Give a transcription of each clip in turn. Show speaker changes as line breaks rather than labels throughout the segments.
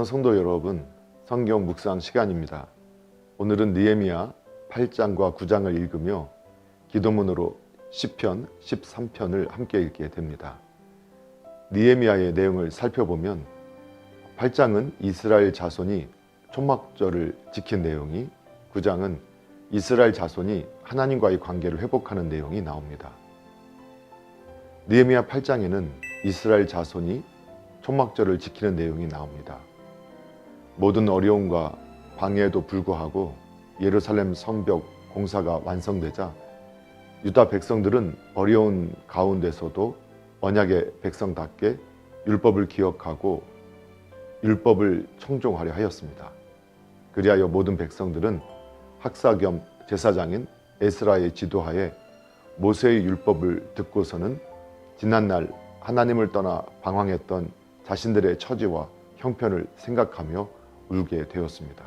사랑하는 성도 여러분, 성경 묵상 시간입니다. 오늘은 느헤미야 8장과 9장을 읽으며 기도문으로 시편 13편을 함께 읽게 됩니다. 느헤미야의 내용을 살펴보면 8장은 이스라엘 자손이 초막절을 지킨 내용이 9장은 이스라엘 자손이 하나님과의 관계를 회복하는 내용이 나옵니다. 느헤미야 8장에는 이스라엘 자손이 초막절을 지키는 내용이 나옵니다. 모든 어려움과 방해에도 불구하고 예루살렘 성벽 공사가 완성되자 유다 백성들은 어려운 가운데서도 언약의 백성답게 율법을 기억하고 율법을 청종하려 하였습니다. 그리하여 모든 백성들은 학사 겸 제사장인 에스라의 지도하에 모세의 율법을 듣고서는 지난날 하나님을 떠나 방황했던 자신들의 처지와 형편을 생각하며 울게 되었습니다.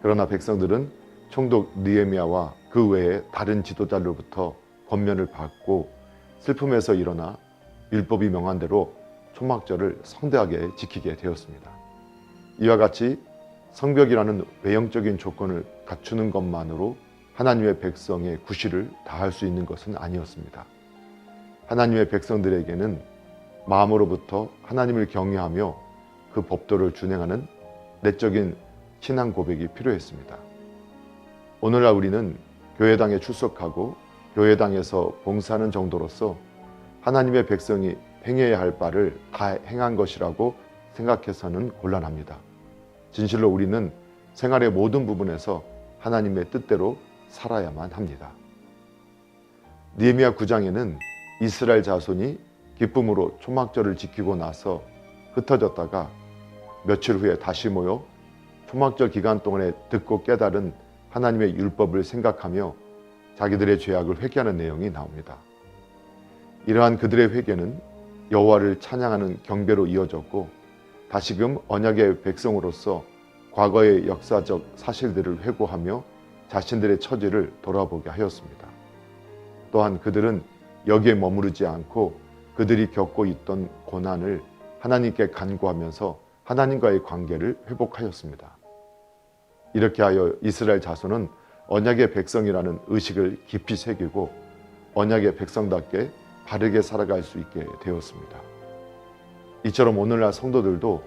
그러나 백성들은 총독 느헤미야와 그 외에 다른 지도자로부터 권면을 받고 슬픔에서 일어나 율법이 명한 대로 초막절을 성대하게 지키게 되었습니다. 이와 같이 성벽이라는 외형적인 조건을 갖추는 것만으로 하나님의 백성의 구실을 다할 수 있는 것은 아니었습니다. 하나님의 백성들에게는 마음으로부터 하나님을 경외하며 그 법도를 준행하는 내적인 신앙 고백이 필요했습니다. 오늘날 우리는 교회당에 출석하고 교회당에서 봉사하는 정도로서 하나님의 백성이 행해야 할 바를 다 행한 것이라고 생각해서는 곤란합니다. 진실로 우리는 생활의 모든 부분에서 하나님의 뜻대로 살아야만 합니다. 니에미야 9장에는 이스라엘 자손이 기쁨으로 초막절을 지키고 나서 흩어졌다가 며칠 후에 다시 모여 초막절 기간 동안에 듣고 깨달은 하나님의 율법을 생각하며 자기들의 죄악을 회개하는 내용이 나옵니다. 이러한 그들의 회개는 여호와를 찬양하는 경배로 이어졌고 다시금 언약의 백성으로서 과거의 역사적 사실들을 회고하며 자신들의 처지를 돌아보게 하였습니다. 또한 그들은 여기에 머무르지 않고 그들이 겪고 있던 고난을 하나님께 간구하면서 하나님과의 관계를 회복하였습니다. 이렇게 하여 이스라엘 자손은 언약의 백성이라는 의식을 깊이 새기고 언약의 백성답게 바르게 살아갈 수 있게 되었습니다. 이처럼 오늘날 성도들도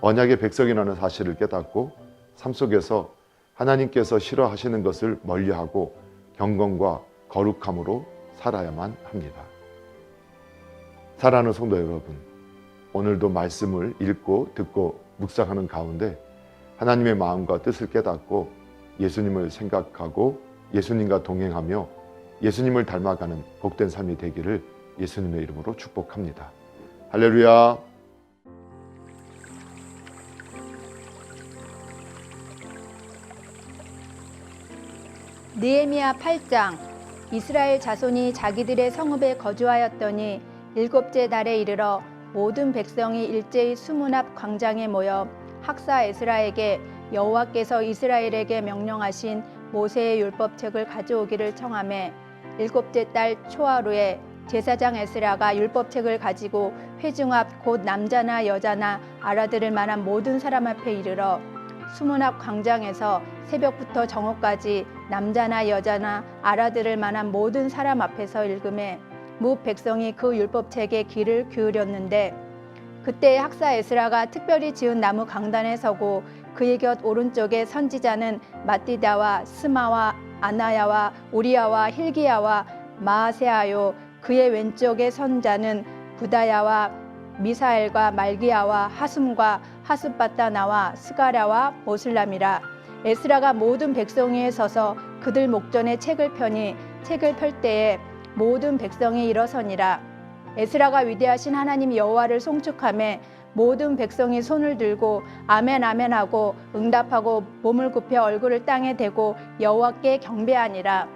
언약의 백성이라는 사실을 깨닫고 삶 속에서 하나님께서 싫어하시는 것을 멀리하고 경건과 거룩함으로 살아야만 합니다. 사랑하는 성도 여러분, 오늘도 말씀을 읽고 듣고 묵상하는 가운데 하나님의 마음과 뜻을 깨닫고 예수님을 생각하고 예수님과 동행하며 예수님을 닮아가는 복된 삶이 되기를 예수님의 이름으로 축복합니다. 할렐루야.
느헤미야 8장 이스라엘 자손이 자기들의 성읍에 거주하였더니 일곱째 달에 이르러 모든 백성이 일제히 수문 앞 광장에 모여 학사 에스라에게 여호와께서 이스라엘에게 명령하신 모세의 율법책을 가져오기를 청하매 일곱째 달 초하루에 제사장 에스라가 율법책을 가지고 회중 앞 곧 남자나 여자나 알아들을 만한 모든 사람 앞에 이르러 수문 앞 광장에서 새벽부터 정오까지 남자나 여자나 알아들을 만한 모든 사람 앞에서 읽음에 무 백성이 그 율법책에 귀를 기울였는데 그때 학사 에스라가 특별히 지은 나무 강단에 서고 그의 곁 오른쪽에 선지자는 마띠다와 스마와 아나야와 우리야와 힐기야와 마아세아요. 그의 왼쪽에 선자는 부다야와 미사엘과 말기야와 하숨과 하스바타나와 스가랴와 모슬람이라. 에스라가 모든 백성 위에 서서 그들 목전에 책을 펴니 책을 펼 때에 모든 백성이 일어서니라. 에스라가 위대하신 하나님 여호와를 송축함에 모든 백성이 손을 들고 아멘 아멘 하고 응답하고 몸을 굽혀 얼굴을 땅에 대고 여호와께 경배하니라.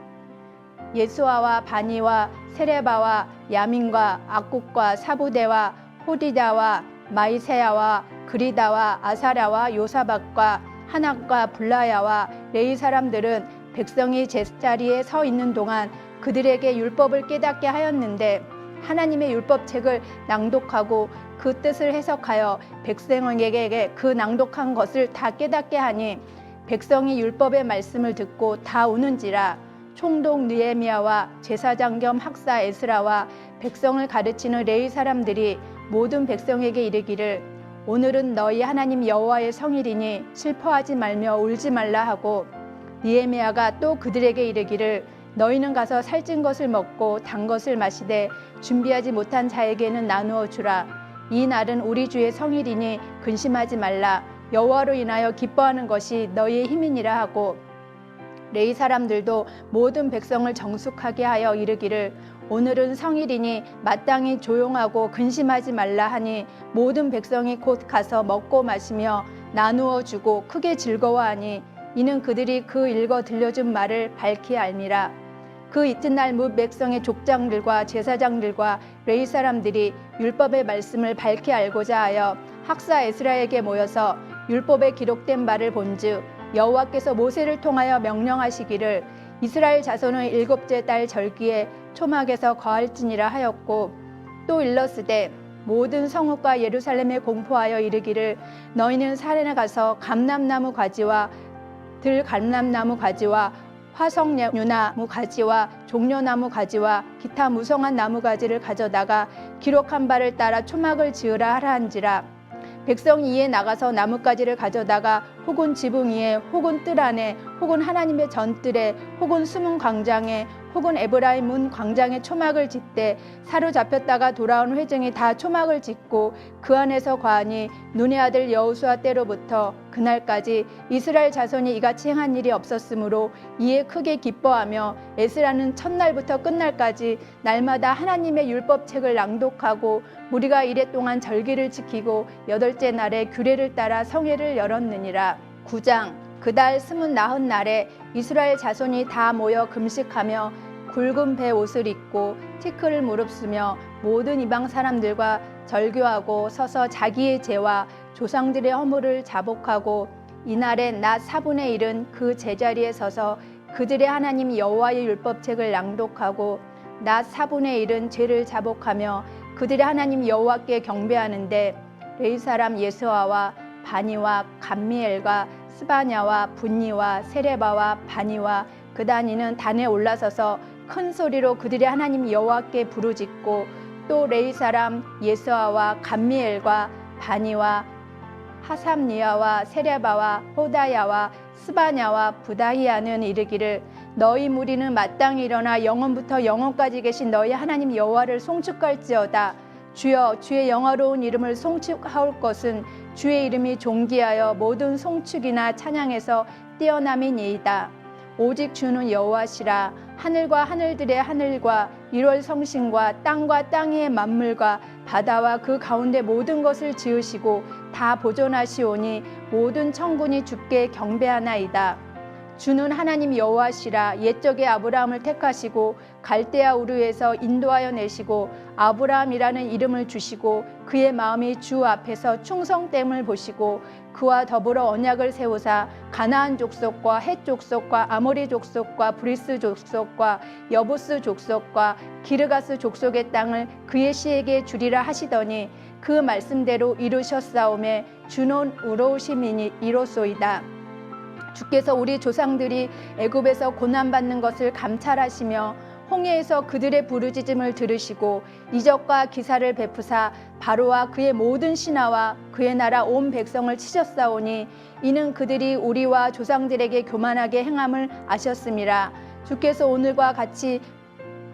예수아와 바니와 세레바와 야민과 악국과 사부대와 호디다와 마이세야와 그리다와 아사랴와 요사박과 하낙과 블라야와 레이 사람들은 백성이 제자리에 서 있는 동안 그들에게 율법을 깨닫게 하였는데 하나님의 율법책을 낭독하고 그 뜻을 해석하여 백성에게 그 낭독한 것을 다 깨닫게 하니 백성이 율법의 말씀을 듣고 다 우는지라 총독 느헤미야와 제사장 겸 학사 에스라와 백성을 가르치는 레위 사람들이 모든 백성에게 이르기를 오늘은 너희 하나님 여호와의 성일이니 슬퍼하지 말며 울지 말라 하고 니에미아가 또 그들에게 이르기를 너희는 가서 살찐 것을 먹고 단 것을 마시되 준비하지 못한 자에게는 나누어 주라. 이 날은 우리 주의 성일이니 근심하지 말라. 여호와로 인하여 기뻐하는 것이 너희의 힘이니라 하고. 레이 사람들도 모든 백성을 정숙하게 하여 이르기를 오늘은 성일이니 마땅히 조용하고 근심하지 말라 하니 모든 백성이 곧 가서 먹고 마시며 나누어 주고 크게 즐거워하니 이는 그들이 그 읽어 들려준 말을 밝히 알미라 그 이튿날 뭇 백성의 족장들과 제사장들과 레이 사람들이 율법의 말씀을 밝히 알고자 하여 학사 에스라에게 모여서 율법에 기록된 바를 본즉 여호와께서 모세를 통하여 명령하시기를 이스라엘 자손의 일곱째 달 절기에 초막에서 거할지니라 하였고 또 일렀으되 모든 성읍과 예루살렘에 공포하여 이르기를 너희는 산에 가서 감람나무 가지와 들 감람나무 가지와 화석류나무 가지와 종려나무 가지와 기타 무성한 나무 가지를 가져다가 기록한 바를 따라 초막을 지으라 하라 한지라. 백성이 이에 나가서 나뭇가지를 가져다가 혹은 지붕 위에 혹은 뜰 안에 혹은 하나님의 전뜰에 혹은 숨은 광장에 혹은 에브라임 문 광장에 초막을 짓되 사로잡혔다가 돌아온 회중이 다 초막을 짓고 그 안에서 과하니 눈의 아들 여호수아 때로부터 그날까지 이스라엘 자손이 이같이 행한 일이 없었으므로 이에 크게 기뻐하며 에스라는 첫날부터 끝날까지 날마다 하나님의 율법책을 낭독하고 우리가 이래 동안 절기를 지키고 여덟째 날에 규례를 따라 성회를 열었느니라. 9장 그달 스문 나흔 날에 이스라엘 자손이 다 모여 금식하며 굵은 배 옷을 입고 티크를 무릅쓰며 모든 이방 사람들과 절교하고 서서 자기의 죄와 조상들의 허물을 자복하고 이날엔 낮 4분의 1은 그 제자리에 서서 그들의 하나님 여호와의 율법책을 낭독하고 낮 4분의 1은 죄를 자복하며 그들의 하나님 여호와께 경배하는데 레이 사람 예수아와 바니와 감미엘과 스바냐와 분니와 세레바와 바니와 그다니는 단에 올라서서 큰 소리로 그들의 하나님 여호와께 부르짖고 또 레이 사람 예수아와 감미엘과 바니와 하삼니아와 세레바와 호다야와 스바냐와 부다히아는 이르기를 너희 무리는 마땅히 일어나 영원부터 영원까지 계신 너희 하나님 여호와를 송축할지어다. 주여 주의 영화로운 이름을 송축하올 것은 주의 이름이 존귀하여 모든 송축이나 찬양에서 뛰어남이니이다 오직 주는 여호와시라 하늘과 하늘들의 하늘과 일월 성신과 땅과 땅 위의 만물과 바다와 그 가운데 모든 것을 지으시고 다 보존하시오니 모든 천군이 주께 경배하나이다. 주는 하나님 여호와시라 옛적에 아브라함을 택하시고 갈대아 우르에서 인도하여 내시고 아브라함이라는 이름을 주시고 그의 마음이 주 앞에서 충성됨을 보시고 그와 더불어 언약을 세우사 가나안 족속과 헷 족속과 아모리 족속과 브리스 족속과 여부스 족속과 기르가스 족속의 땅을 그의 시에게 주리라 하시더니 그 말씀대로 이루셨사오매 주는 우로우심이니 이로소이다. 주께서 우리 조상들이 애굽에서 고난 받는 것을 감찰하시며 홍해에서 그들의 부르짖음을 들으시고 이적과 기사를 베푸사 바로와 그의 모든 신하와 그의 나라 온 백성을 치셨사오니 이는 그들이 우리와 조상들에게 교만하게 행함을 아셨음이라 주께서 오늘과 같이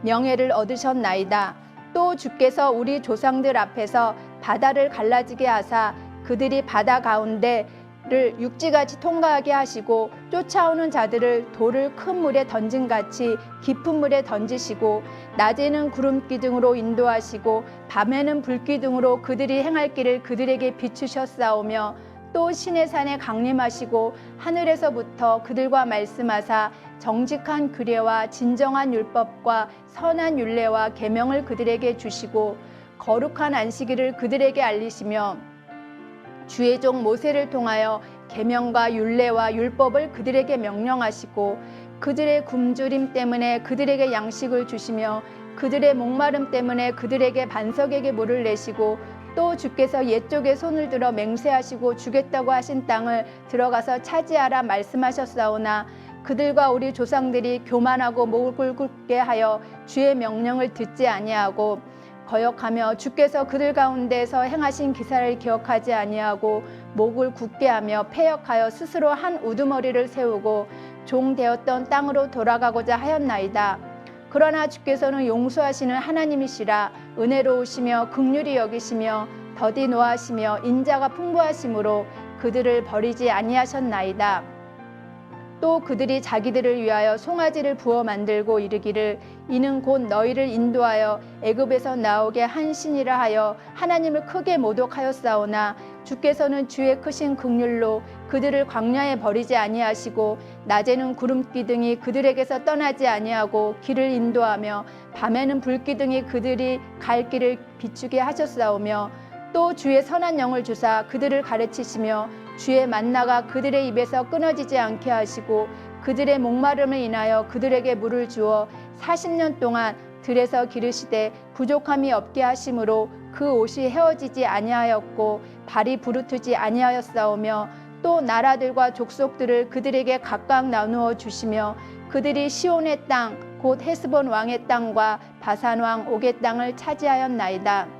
명예를 얻으셨나이다. 또 주께서 우리 조상들 앞에서 바다를 갈라지게 하사 그들이 바다 가운데 를 육지같이 통과하게 하시고 쫓아오는 자들을 돌을 큰 물에 던진 같이 깊은 물에 던지시고 낮에는 구름 기둥으로 인도하시고 밤에는 불 기둥으로 그들이 행할 길을 그들에게 비추셨사오며 또 신의 산에 강림하시고 하늘에서부터 그들과 말씀하사 정직한 규례와 진정한 율법과 선한 율례와 계명을 그들에게 주시고 거룩한 안식일을 그들에게 알리시며 주의 종 모세를 통하여 계명과 율례와 율법을 그들에게 명령하시고 그들의 굶주림 때문에 그들에게 양식을 주시며 그들의 목마름 때문에 그들에게 반석에게 물을 내시고 또 주께서 옛쪽에 손을 들어 맹세하시고 주겠다고 하신 땅을 들어가서 차지하라 말씀하셨사오나 그들과 우리 조상들이 교만하고 목을 굵게 하여 주의 명령을 듣지 아니하고 거역하며 주께서 그들 가운데서 행하신 기사를 기억하지 아니하고 목을 굳게 하며 패역하여 스스로 한 우두머리를 세우고 종 되었던 땅으로 돌아가고자 하였나이다. 그러나 주께서는 용서하시는 하나님이시라 은혜로우시며 극률이 여기시며 더디 노하시며 인자가 풍부하심으로 그들을 버리지 아니하셨나이다. 또 그들이 자기들을 위하여 송아지를 부어 만들고 이르기를 이는 곧 너희를 인도하여 애굽에서 나오게 한 신이라 하여 하나님을 크게 모독하였사오나 주께서는 주의 크신 극률로 그들을 광야에 버리지 아니하시고 낮에는 구름 기둥이 그들에게서 떠나지 아니하고 길을 인도하며 밤에는 불 기둥이 그들이 갈 길을 비추게 하셨사오며 또 주의 선한 영을 주사 그들을 가르치시며 주의 만나가 그들의 입에서 끊어지지 않게 하시고 그들의 목마름을 인하여 그들에게 물을 주어 40년 동안 들에서 기르시되 부족함이 없게 하심으로 그 옷이 헤어지지 아니하였고 발이 부르트지 아니하였사오며 또 나라들과 족속들을 그들에게 각각 나누어 주시며 그들이 시온의 땅 곧 헤스본 왕의 땅과 바산 왕 옥의 땅을 차지하였나이다.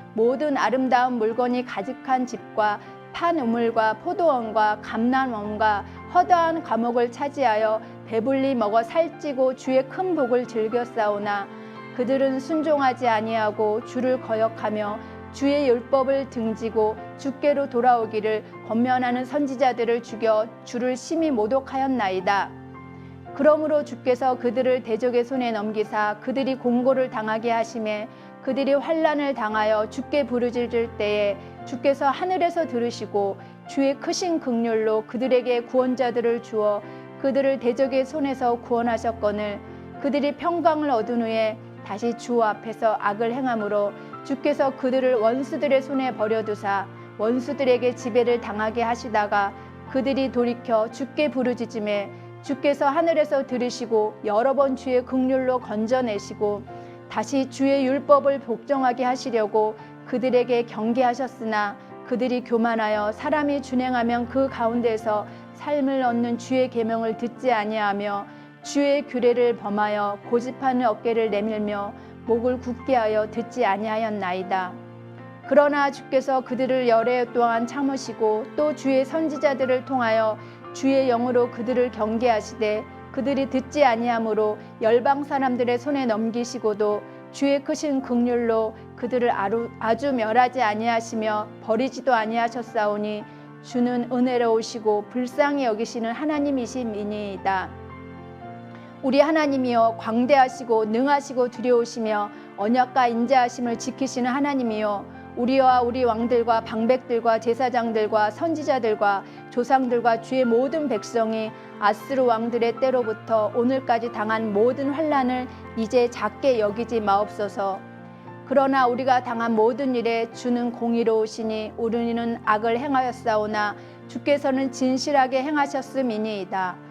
모든 아름다운 물건이 가득한 집과 판 우물과 포도원과 감난원과 허다한 과목을 차지하여 배불리 먹어 살찌고 주의 큰 복을 즐겨 싸우나 그들은 순종하지 아니하고 주를 거역하며 주의 율법을 등지고 주께로 돌아오기를 권면하는 선지자들을 죽여 주를 심히 모독하였나이다. 그러므로 주께서 그들을 대적의 손에 넘기사 그들이 공고를 당하게 하심에 그들이 환란을 당하여 주께 부르짖을 때에 주께서 하늘에서 들으시고 주의 크신 극률로 그들에게 구원자들을 주어 그들을 대적의 손에서 구원하셨거늘 그들이 평강을 얻은 후에 다시 주 앞에서 악을 행함으로 주께서 그들을 원수들의 손에 버려두사 원수들에게 지배를 당하게 하시다가 그들이 돌이켜 주께 부르짖음에 주께서 하늘에서 들으시고 여러 번 주의 극률로 건져내시고 다시 주의 율법을 복종하게 하시려고 그들에게 경계하셨으나 그들이 교만하여 사람이 준행하면 그 가운데서 삶을 얻는 주의 계명을 듣지 아니하며 주의 규례를 범하여 고집하는 어깨를 내밀며 목을 굳게 하여 듣지 아니하였나이다. 그러나 주께서 그들을 열해 동안 참으시고 또 주의 선지자들을 통하여 주의 영으로 그들을 경계하시되 그들이 듣지 아니하므로 열방 사람들의 손에 넘기시고도 주의 크신 극률로 그들을 아주 멸하지 아니하시며 버리지도 아니하셨사오니 주는 은혜로우시고 불쌍히 여기시는 하나님이심이니이다. 우리 하나님이여 광대하시고 능하시고 두려우시며 언약과 인자하심을 지키시는 하나님이여 우리와 우리 왕들과 방백들과 제사장들과 선지자들과 조상들과 주의 모든 백성이 아스루 왕들의 때로부터 오늘까지 당한 모든 환란을 이제 작게 여기지 마옵소서. 그러나 우리가 당한 모든 일에 주는 공의로우시니 우리는 악을 행하였사오나 주께서는 진실하게 행하셨음이니이다.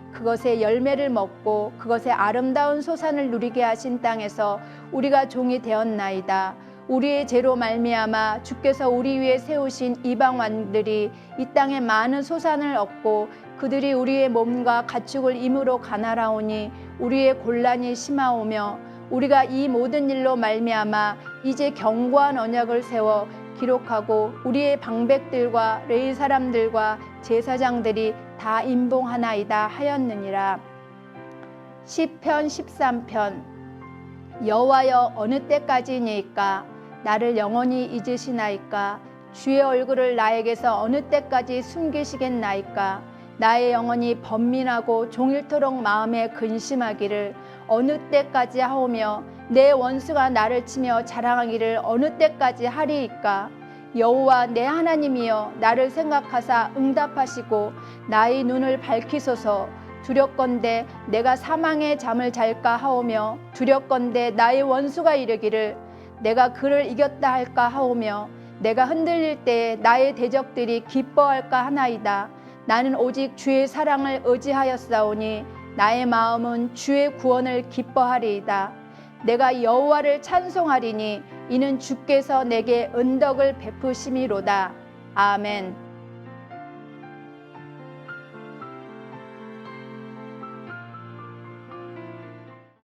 그것의 열매를 먹고 그것의 아름다운 소산을 누리게 하신 땅에서 우리가 종이 되었나이다. 우리의 죄로 말미암아 주께서 우리 위에 세우신 이방 왕들이 이 땅에 많은 소산을 얻고 그들이 우리의 몸과 가축을 임으로 가나라오니 우리의 곤란이 심하오며 우리가 이 모든 일로 말미암아 이제 견고한 언약을 세워 기록하고 우리의 방백들과 레이 사람들과 제사장들이 다 임봉하나이다 하였느니라. 시편 13편 여호와여 어느 때까지니까? 나를 영원히 잊으시나이까? 주의 얼굴을 나에게서 어느 때까지 숨기시겠나이까? 나의 영혼이 번민하고 종일토록 마음에 근심하기를 어느 때까지 하오며 내 원수가 나를 치며 자랑하기를 어느 때까지 하리이까 여호와 내 하나님이여 나를 생각하사 응답하시고 나의 눈을 밝히소서. 두렵건대 내가 사망의 잠을 잘까 하오며 두렵건대 나의 원수가 이르기를 내가 그를 이겼다 할까 하오며 내가 흔들릴 때에 나의 대적들이 기뻐할까 하나이다. 나는 오직 주의 사랑을 의지하였사오니 나의 마음은 주의 구원을 기뻐하리이다. 내가 여호와를 찬송하리니 이는 주께서 내게 은덕을 베푸심이로다. 아멘